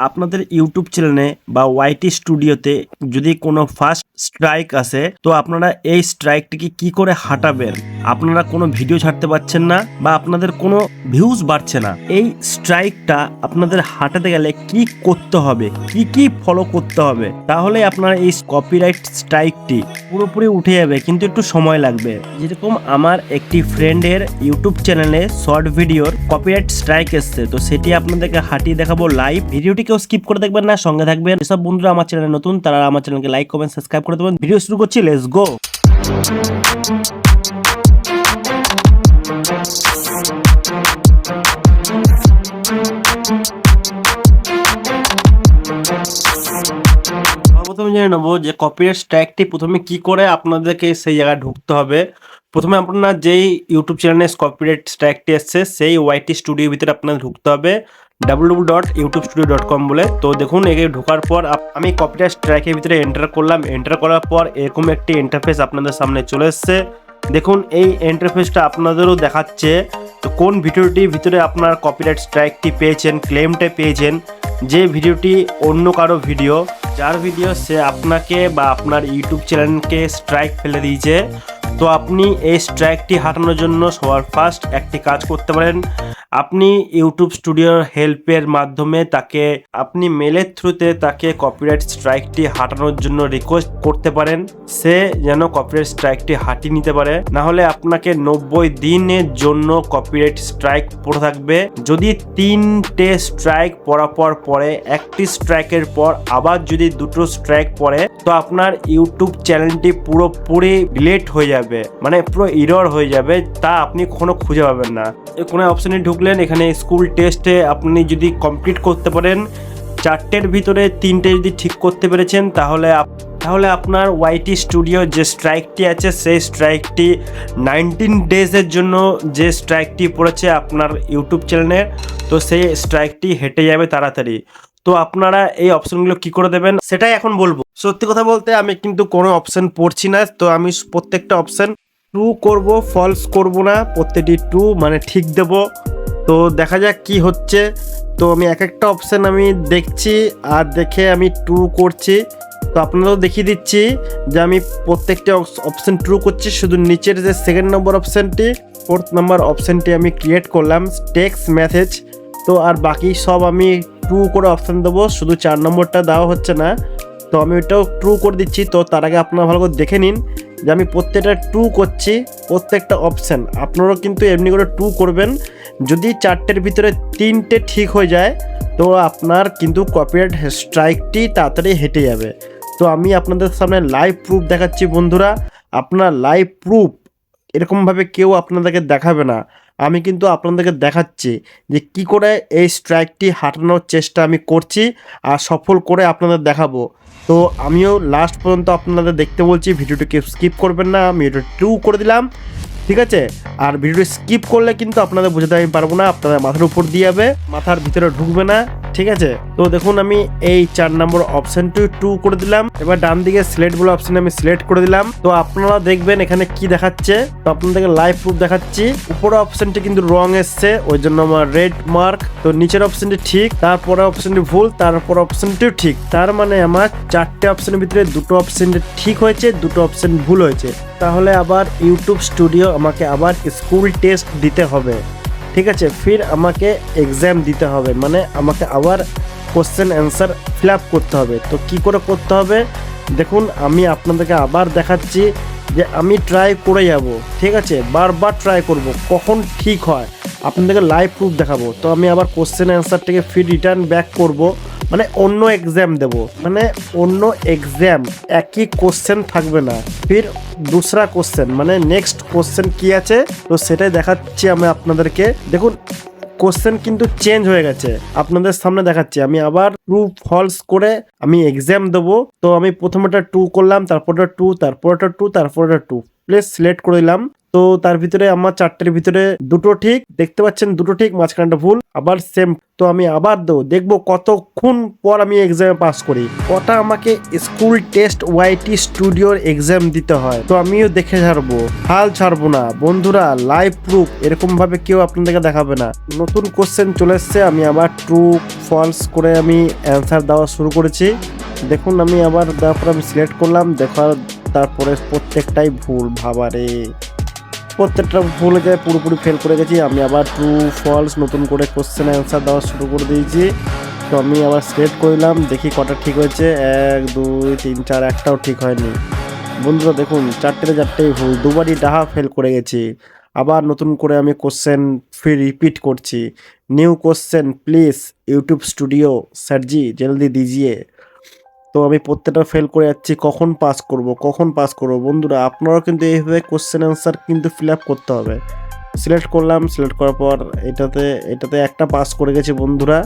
আপনাদের ইউটিউব চ্যানেলে বা ওয়াইটি স্টুডিওতে যদি কোনো ফার্স্ট স্ট্রাইক আছে, তো আপনারা এই স্ট্রাইকটিকে কি করে হাঁটাবেন? আপনারা কোনো ভিডিও ছাড়তে পারছেন না বা আপনাদের কোনো ভিউজ বাড়ছে না। এই স্ট্রাইকটা আপনাদের হাঁটাতে গেলে কি করতে হবে? কি কি ফলো করতে হবে? তাহলে আপনার এই কপিরাইট স্ট্রাইকটি পুরোপুরি উঠে যাবে, কিন্তু একটু সময় লাগবে। যেরকম আমার একটি ফ্রেন্ডের ইউটিউব চ্যানেলে শর্ট ভিডিওর কপিরাইট স্ট্রাইক এসছে, তো সেটি আপনাদেরকে হাঁটিয়ে দেখাবো লাইভ ভিডিওটিকেও স্কিপ করে দেখবেন না, সঙ্গে থাকবেন। যেসব বন্ধুরা আমার চ্যানেলে নতুন, তারা আমার চ্যানেলকে লাইক কমেন্ট সাবস্ক্রাইব করে দেবেন। ভিডিও শুরু করছি লেটস গো প্রথমে জেনে নেব যে কপিরাইট স্ট্রাইকটি প্রথমে কি করে আপনাদেরকে সেই জায়গায় ঢুকতে হবে। প্রথমে আপনার যেই ইউটিউব চ্যানেলে কপিরাইট স্ট্রাইকটি এসছে, সেই ওয়াইটি স্টুডিওর ভিতরে আপনাদের ঢুকতে হবে। W dot YouTube studio dot com বলে। তো দেখুন, একে ঢোকার পর আমি কপিরাইট স্ট্রাইকের ভিতরে এন্টার করলাম। এন্টার করার পর এরকম একটি ইন্টারফেস আপনাদের সামনে চলে এসছে। দেখুন, এই ইন্টারফেসটা আপনাদেরও দেখাচ্ছে। তো কোন ভিডিওটির ভিতরে আপনার কপিরাইট স্ট্রাইকটি পেয়েছেন ক্লেমটা পেয়েছেন, যে ভিডিওটি অন্য কারও ভিডিও যার ভিডিও সে আপনাকে বা আপনার ইউটিউব চ্যানেলকে স্ট্রাইক ফেলে দিয়েছে। তো আপনি এই স্ট্রাইকটি হাঁটানোর জন্য সবার ফার্স্ট একটি কাজ করতে পারেন। আপনি ইউটিউব স্টুডিওর হেল্পের মাধ্যমে তাকে, আপনি মেলের থ্রুতে তাকে কপিরাইট স্ট্রাইকটি হাঁটানোর জন্য রিকোয়েস্ট করতে পারেন। সে যেন কপিরাইট স্ট্রাইকটি হাঁটিয়ে নিতে পারে। না হলে আপনাকে নব্বই দিনের জন্য কপিরাইট স্ট্রাইক পড়ে থাকবে। যদি তিনটে স্ট্রাইক পড়ার পর পরে একটি স্ট্রাইকের পর আবার যদি দুটো স্ট্রাইক পড়ে, তো আপনার ইউটিউব চ্যানেলটি পুরোপুরি ডিলেট হয়ে যাবে। মানে পুরো ইরর হয়ে যাবে, তা আপনি কখনো খুঁজে পাবেন না। কোনো অপশানে ঢুকলেন, এখানে স্কুল টেস্টে আপনি যদি কমপ্লিট করতে পারেন, চারটের ভিতরে তিনটে যদি ঠিক করতে পেরেছেন, তাহলে তাহলে আপনার ওয়াইটি স্টুডিও যে স্ট্রাইকটি আছে, সেই স্ট্রাইকটি নাইনটিন ডেজের জন্য যে স্ট্রাইকটি পড়েছে আপনার ইউটিউব চ্যানেলে তো সেই স্ট্রাইকটি হেঁটে যাবে তাড়াতাড়ি। তো আপনারা এই অপশনগুলো কি করে দেবেন সেটাই এখন বলব। সত্যি কথা বলতে আমি কিন্তু কোনো অপশন পড়ছি না, তো আমি প্রত্যেকটা অপশন ট্রু করব ফলস করব না, প্রত্যেকটি ট্রু মানে ঠিক দেব। তো দেখা যাক কি হচ্ছে। তো আমি এক একটা অপশন আমি দেখছি আর দেখে আমি ট্রু করছি। তো আপনারাও দেখিয়ে দিচ্ছি যে আমি প্রত্যেকটা অপশন ট্রু করছি, শুধু নিচের যে সেকেন্ড নম্বর অপশনটি ফোর্থ নম্বর অপশানটি আমি ক্রিয়েট করলাম টেক্সট মেসেজ তো আর বাকি সব আমি ট্রু করে অপশান দেবো, শুধু চার নম্বরটা দেওয়া হচ্ছে না। তো আমি ওইটাও ট্রু করে দিচ্ছি, তো তার আগে আপনারা ভালো করে দেখে নিন যে আমি প্রত্যেকটা ট্রু করছি, প্রত্যেকটা অপশান আপনারাও কিন্তু এমনি করে ট্রু করবেন। যদি চারটের ভিতরে তিনটে ঠিক হয়ে যায়, তো আপনার কিন্তু কপিরাইট স্ট্রাইকটি তাড়াতাড়ি হেঁটে যাবে। তো আমি আপনাদের সামনে লাইভ প্রুফ দেখাচ্ছি বন্ধুরা। আপনার লাইভ প্রুফ এরকমভাবে কেউ আপনাদেরকে দেখাবে না। আমি কিন্তু আপনাদেরকে দেখাচ্ছি যে কি করে এই স্ট্রাইকটি হাঁটানোর চেষ্টা আমি করছি আর সফল করে আপনাদের দেখাবো। তো আমিও লাস্ট পর্যন্ত আপনাদের দেখতে বলছি, ভিডিওটিকে স্কিপ করবেন না, আমি এটা টু করে দিলাম। ঠিক আছে? আর ভিডিওটি স্কিপ করলে কিন্তু আপনাদের বোঝাতে আমি পারব না, আপনাদের মাথার উপর দিয়ে যাবে, মাথার ভিতরে ঢুকবে না, ঠিক আছে? তো দেখুন আমি এই চার নম্বর অপশনটি টু করে দিলাম। এবার ডান দিকে সিলেক্ট বলে অপশন আমি সিলেক্ট করে দিলাম। তো আপনারা দেখবেন এখানে কি দেখাচ্ছে? তো আপনাদেরকে লাইভ প্রুফ দেখাচ্ছি। উপরে অপশনটি কিন্তু রং এসছে, ওই জন্য আমার রেড মার্ক তো নিচের অপশনটি ঠিক তারপরে অপশনটি ভুল, তারপর অপশনটিও ঠিক। তার মানে আমার চারটে অপশনের ভিতরে দুটো অপশন ঠিক হয়েছে, দুটো অপশন ভুল হয়েছে। তাহলে আবার ইউটিউব স্টুডিও আমাকে আবার স্কুল টেস্ট দিতে হবে। ঠিক আছে, ফির আমাকে এক্সাম দিতে হবে মানে আমাকে আবার কোশ্চেন অ্যান্সার ফিল আপ করতে হবে। তো কি করে করতে হবে? দেখুন, আমি আপনাদেরকে আবার দেখাচ্ছি যে আমি ট্রাই করে যাব, ঠিক আছে? বারবার ট্রাই করব, কখন ঠিক হয়? আপনাদেরকে লাইভ প্রুফ দেখাবো। তো আমি আবার কোশ্চেন অ্যান্সারটাকে ফির রিটার্ন ব্যাক করব। মানে অন্য এক্সাম দেব। মানে অন্য এক্সাম একই কোশ্চেন থাকবে না। ফির দুসরা কোশ্চেন মানে নেক্সট কোশ্চেন কি আছে? তো সেটাই দেখাচ্ছি আমি আপনাদেরকে। দেখুন কোশ্চেন কিন্তু চেঞ্জ হয়ে গেছে। আপনাদের সামনে দেখাচ্ছি। আমি আবার ট্রু ফলস করে আমি এক্সাম দেবো। তো আমি প্রথমেটা টু করলাম, তারপরটা টু তারপরটা টু তারপরটা টু প্লেস সিলেক্ট করে দিলাম। তো তার ভিতরে আমার চারটের ভিতরে দুটো ঠিক, দেখতে পাচ্ছেন দুটো ঠিক, মাঝখানটা ভুল, আবার সেম তো আমি আবার দেবো, দেখব কতক্ষণ পর আমি এক্সামে পাস করি। কটা আমাকে স্কুল টেস্ট ওয়াইটি স্টুডিওর এক্সাম দিতে হয়, তো আমিও দেখে ছাড়বো। হাল ছাড়বো না। বন্ধুরা লাইভ প্রুফ এরকম ভাবে কেউ আপনাদেরকে দেখাবে না। নতুন কোশ্চেন চলে এসছে, আমি আবার ট্রু ফলস করে আমি অ্যান্সার দেওয়া শুরু করেছি। দেখুন, আমি আবার তারপর আমি সিলেক্ট করলাম, দেখার তারপরে প্রত্যেকটাই ভুল, ভাবারে। প্রত্যেকটা ভুল যায়, পুরোপুরি ফেল করে গেছি। আমি আবার ট্রু ফলস নতুন করে কোশ্চেন অ্যান্সার দেওয়া শুরু করে দিয়েছি। তো আমি আবার সিলেক্ট করলাম দেখি কটা ঠিক হয়েছে। এক, দুই, তিন, চার, একটাও ঠিক হয়নি। বন্ধুরা, দেখুন, চারটে চারটেই ভুল, দুবারই ডাহা ফেল করে গেছি। আবার নতুন করে আমি কোশ্চেন ফির রিপিট করছি। New question please YouTube studio স্যারজি জলদি দিজিয়ে তো আমি প্রত্যেকটা ফেল করে যাচ্ছি, কখন পাস করব, কখন পাস করব? বন্ধুরা, আপনারাও কিন্তু এইভাবে কোশ্চেন অ্যান্সার কিন্তু ফিল আপ করতে হবে। সিলেক্ট করলাম সিলেক্ট করার পর এটাতে এটাতে একটা পাস করে গেছি বন্ধুরা,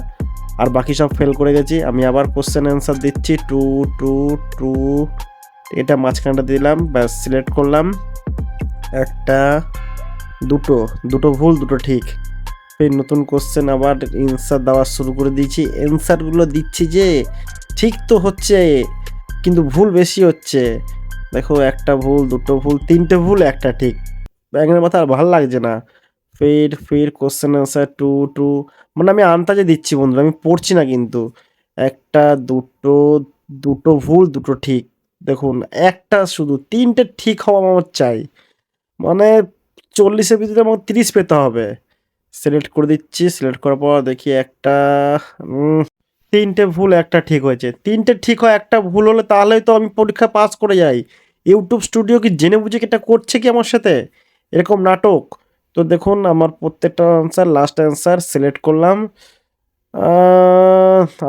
আর বাকি সব ফেল করে গেছি। আমি আবার কোশ্চেন অ্যান্সার দিচ্ছি, টু টু টু, এটা মাঝখানটা দিলাম, ব্যাস সিলেক্ট করলাম। একটা, দুটো দুটো ভুল, দুটো ঠিক। ফের নতুন কোশ্চেন আবার অ্যান্সার দেওয়া শুরু করে দিয়েছি। অ্যান্সারগুলো দিচ্ছি যে, ঠিক তো হচ্ছে, কিন্তু ভুল বেশি হচ্ছে। দেখো একটা ভুল, দুটো ভুল, তিনটে ভুল, একটা ঠিক। ব্যাঙের মাথা আর ভালো লাগছে না। ফের ফের কোশ্চেন অ্যান্সার টু টু মানে আমি আন্তাজে দিচ্ছি বন্ধুরা, আমি পড়ছি না কিন্তু। একটা, দুটো দুটো ভুল, দুটো ঠিক। দেখুন, একটা শুধু, তিনটে ঠিক হওয়া আমার চাই। মানে চল্লিশের ভিতরে আমার তিরিশ পেতে হবে। সিলেক্ট করে দিচ্ছি। সিলেক্ট করার পর দেখি একটা তিনটে ভুল, একটা ঠিক হয়েছে। তিনটে ঠিক হয়, একটা ভুল হলে তাহলেই তো আমি পরীক্ষা পাস করে যাই। ইউটিউব স্টুডিও কি জেনে বুঝে কি এটা করছে কি আমার সাথে? এরকম নাটক। তো দেখুন, আমার প্রত্যেকটা আনসার লাস্ট অ্যান্সার সিলেক্ট করলাম।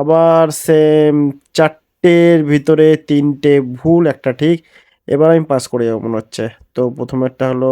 আবার সেম চারটের ভিতরে তিনটে ভুল, একটা ঠিক। এবার আমি পাস করে যাব মনে হচ্ছে। তো প্রথমেরটা হলো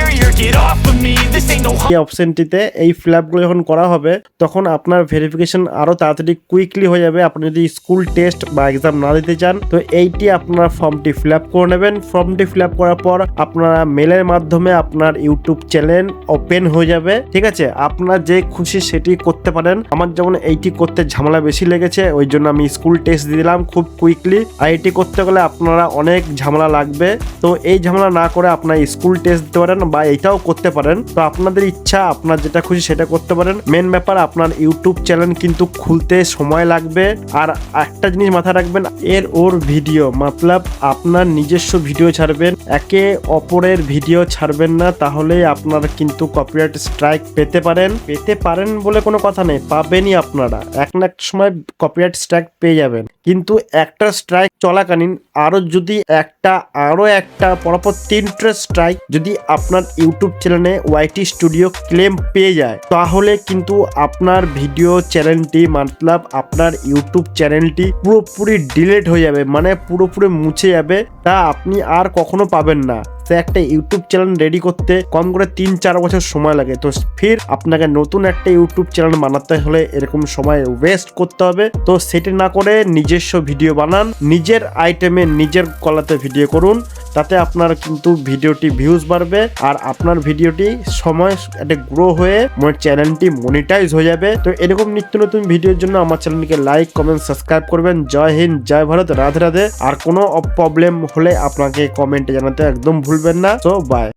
এই অপশনটিতে এই ফ্ল্যাপগুলো যখন করা হবে, তখন আপনার ভেরিফিকেশন আরও তাড়াতাড়ি কুইকলি হয়ে যাবে। আপনি যদি স্কুল টেস্ট বা এক্সাম না দিতে চান, তো এইটি আপনার ফর্মটি ফিল আপ করে নেবেন। ফর্মটি ফিল আপ করার পর আপনারা মেলের মাধ্যমে আপনার ইউটিউব চ্যানেল ওপেন হয়ে যাবে। ঠিক আছে? আপনার যে খুশি সেটি করতে পারেন। আমার যেমন এইটি করতে ঝামেলা বেশি লেগেছে, ওই জন্য আমি স্কুল টেস্ট দিলাম খুব কুইকলি আর এটি করতে গেলে আপনারা অনেক ঝামেলা লাগবে। তো এই ঝামেলা না করে আপনার স্কুল টেস্ট দিতে পারেন বা এটাও করতে পারেন। তো আপনাদের ইচ্ছা, আপনার যেটা খুশি সেটা করতে পারেন। মেন ব্যাপার, আপনার ইউটিউব চ্যানেল কিন্তু খুলতে সময় লাগবে। আর একটা জিনিস মাথায় রাখবেন, এর ওর ভিডিও মতলব আপনার নিজস্ব ভিডিও ছাড়বেন। একে অপরের ভিডিও ছাড়বেন না, তাহলে আপনারা কিন্তু কপিরাইট স্ট্রাইক পেতে পারেন। পেতে পারেন বলে কোনো কথা নেই, পাবেনই আপনারা। এক না এক সময় কপিরাইট স্ট্রাইক পেয়ে যাবেন। কিন্তু একটা স্ট্রাইক চলাকালীন আরও যদি একটা আরও একটা, পরপর তিনটে স্ট্রাইক যদি আপনার ইউটিউব চ্যানেলে ওয়াইটি স্টুডিও ক্লেম পেয়ে যায়, তাহলে কিন্তু আপনার ভিডিও চ্যানেলটি মতলব আপনার ইউটিউব চ্যানেলটি পুরোপুরি ডিলেট হয়ে যাবে মানে পুরোপুরি মুছে যাবে, তা আপনি আর কখনো পাবেন না। সে একটা ইউটিউব চ্যানেল রেডি করতে কম করে তিন চার বছর সময় লাগে। তো ফির আপনাকে নতুন একটা ইউটিউব চ্যানেল বানাতে হলে এরকম সময় ওয়েস্ট করতে হবে। তো সেটা না করে নিজস্ব ভিডিও বানান, নিজের আইটেমে নিজের কলাতে ভিডিও করুন, তাতে আপনার কিন্তু ভিডিওটি ভিউজ বাড়বে আর আপনার ভিডিওটি সময় একটা গ্রো হয়ে আমার চ্যানেলটি মনিটাইজ হয়ে যাবে। তো এরকম নিত্য নতুন ভিডিওর জন্য আমার চ্যানেলকে লাইক কমেন্ট সাবস্ক্রাইব করবেন। জয় হিন্দ, জয় ভারত, রাধে রাধে। আর কোনো প্রবলেম হলে আপনাকে কমেন্টে জানাতে একদম ভুলবেন না তো বাই